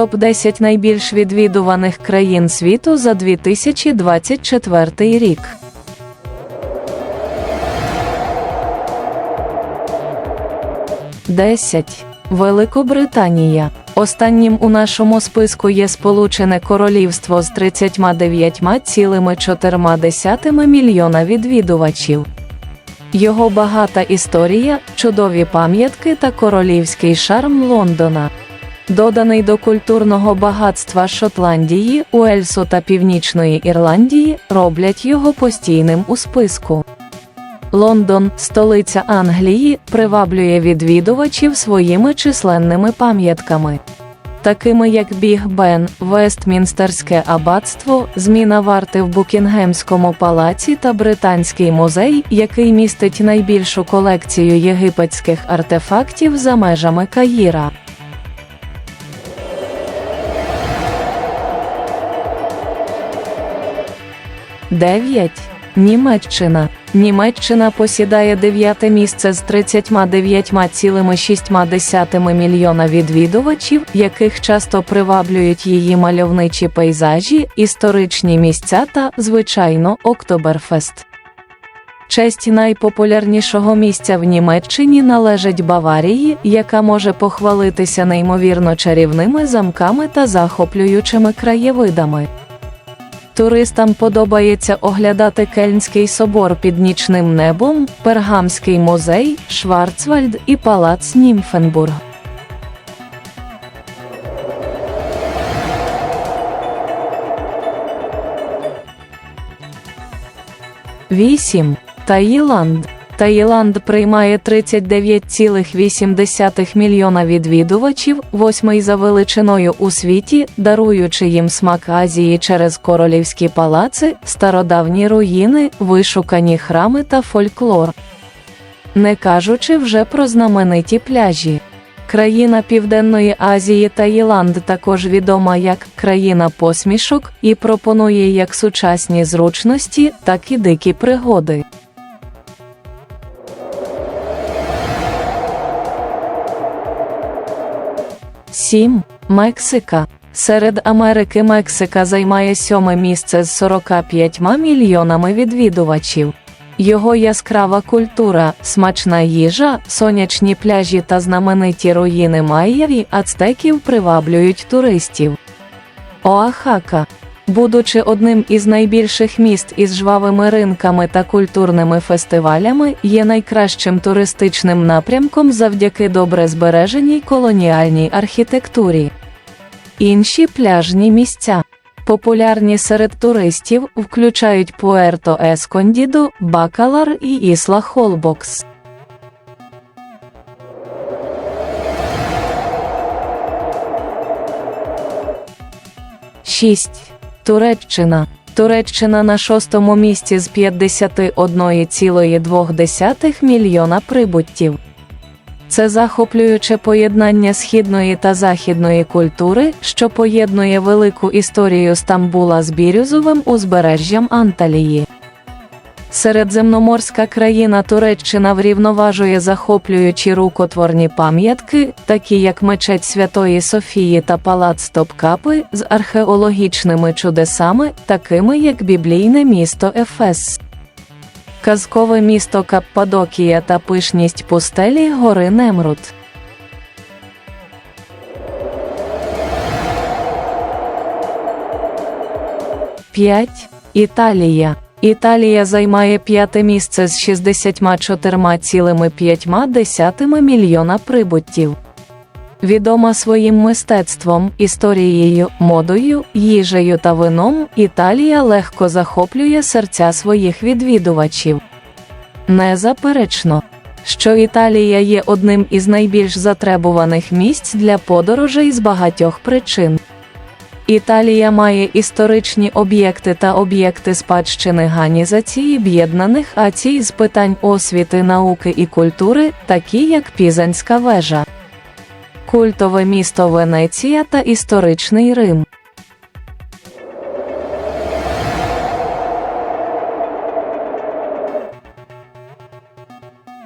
Топ-10 найбільш відвідуваних країн світу за 2024 рік. Десять. Великобританія. Останнім у нашому списку є Сполучене Королівство з 39,4 мільйона відвідувачів. Його багата історія, чудові пам'ятки та королівський шарм Лондона. Доданий до культурного багатства Шотландії, Уельсу та Північної Ірландії, роблять його постійним у списку. Лондон, столиця Англії, приваблює відвідувачів своїми численними пам'ятками. Такими як Біг Бен, Вестмінстерське аббатство, зміна варти в Букінгемському палаці та Британський музей, який містить найбільшу колекцію єгипетських артефактів за межами Каїра. Дев'ять. Німеччина. Німеччина посідає дев'яте місце з 39,6 мільйона відвідувачів, яких часто приваблюють її мальовничі пейзажі, історичні місця та, звичайно, Октоберфест. Честь найпопулярнішого місця в Німеччині належить Баварії, яка може похвалитися неймовірно чарівними замками та захоплюючими краєвидами. Туристам подобається оглядати Кельнський собор під нічним небом, Пергамський музей, Шварцвальд і палац Німфенбург. Вісім. Таїланд. Таїланд приймає 39,8 мільйона відвідувачів, восьмий за величиною у світі, даруючи їм смак Азії через королівські палаци, стародавні руїни, вишукані храми та фольклор. Не кажучи вже про знамениті пляжі. Країна Південної Азії Таїланд також відома як країна посмішок і пропонує як сучасні зручності, так і дикі пригоди. Сім. Мексика. Серед Америки Мексика займає сьоме місце з 45 мільйонами відвідувачів. Його яскрава культура, смачна їжа, сонячні пляжі та знамениті руїни майєві ацтеків приваблюють туристів. Оахака. Будучи одним із найбільших міст із жвавими ринками та культурними фестивалями, є найкращим туристичним напрямком завдяки добре збереженій колоніальній архітектурі. Інші пляжні місця. Популярні серед туристів включають Пуерто Ескондідо, Бакалар і Ісла Холбокс. Шість. Туреччина. Туреччина на шостому місці з 51,2 мільйона прибуттів. Це захоплююче поєднання східної та західної культури, що поєднує велику історію Стамбула з Бірюзовим узбережжям Анталії. Середземноморська країна Туреччина врівноважує захоплюючі рукотворні пам'ятки, такі як мечеть Святої Софії та палац Топкапи, з археологічними чудесами, такими як біблійне місто Ефес. Казкове місто Каппадокія та пишність пустелі гори Немрут. П'ять. Італія. Італія займає п'яте місце з 64,5 мільйона прибуттів. Відома своїм мистецтвом, історією, модою, їжею та вином, Італія легко захоплює серця своїх відвідувачів. Незаперечно, що Італія є одним із найбільш затребуваних місць для подорожей з багатьох причин. Італія має історичні об'єкти та об'єкти спадщини Ганізації Об'єднаних Ацій з питань освіти, науки і культури, такі як Пізанська вежа, культове місто Венеція та історичний Рим.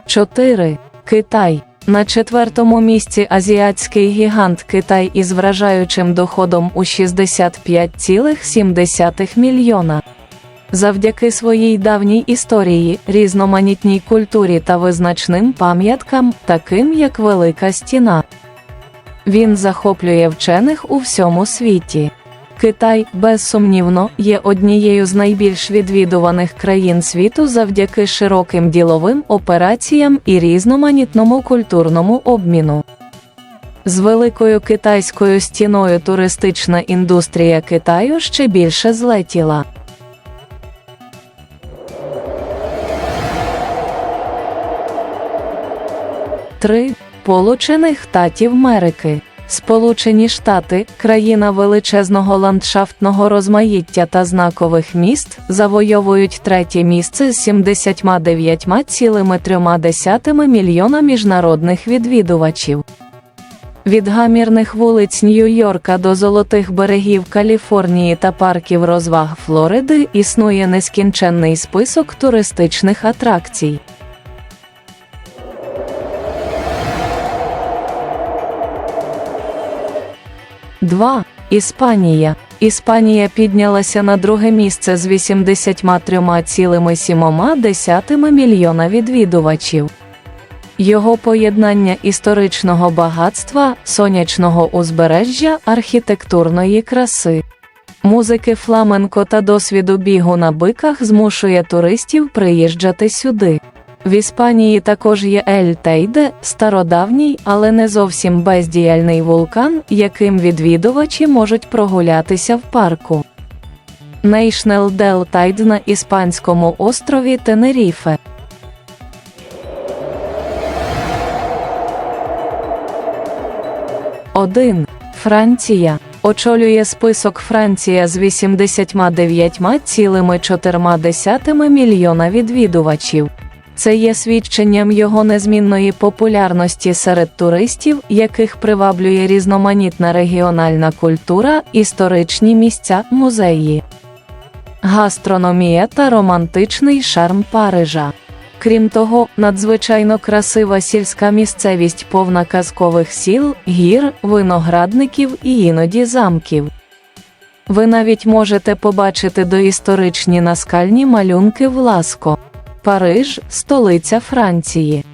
Чотири. Китай. На четвертому місці азіатський гігант Китай із вражаючим доходом у 65,7 мільйона. Завдяки своїй давній історії, різноманітній культурі та визначним пам'яткам, таким як Велика Стіна. Він захоплює вчених у всьому світі. Китай, безсумнівно, є однією з найбільш відвідуваних країн світу завдяки широким діловим операціям і різноманітному культурному обміну. З великою китайською стіною туристична індустрія Китаю ще більше злетіла. Три Получених Штатів Америки. Сполучені Штати, країна величезного ландшафтного розмаїття та знакових міст, завойовують третє місце з 79,3 мільйона міжнародних відвідувачів. Від гамірних вулиць Нью-Йорка до золотих берегів Каліфорнії та парків розваг Флориди існує нескінченний список туристичних атракцій. 2. Іспанія. Іспанія піднялася на друге місце з 83,7 мільйона відвідувачів. Його поєднання історичного багатства, сонячного узбережжя, архітектурної краси, музики фламенко та досвіду бігу на биках змушує туристів приїжджати сюди. В Іспанії також є Ель Тейде, стародавній, але не зовсім бездіяльний вулкан, яким відвідувачі можуть прогулятися в парку. Нейшнел Дел Тайд на іспанському острові Тенеріфе. Один. Франція. Очолює список Франція з 89,4 мільйона відвідувачів. Це є свідченням його незмінної популярності серед туристів, яких приваблює різноманітна регіональна культура, історичні місця, музеї, гастрономія та романтичний шарм Парижа. Крім того, надзвичайно красива сільська місцевість повна казкових сіл, гір, виноградників і іноді замків. Ви навіть можете побачити доісторичні наскальні малюнки в Ласко. Париж, столиця Франції.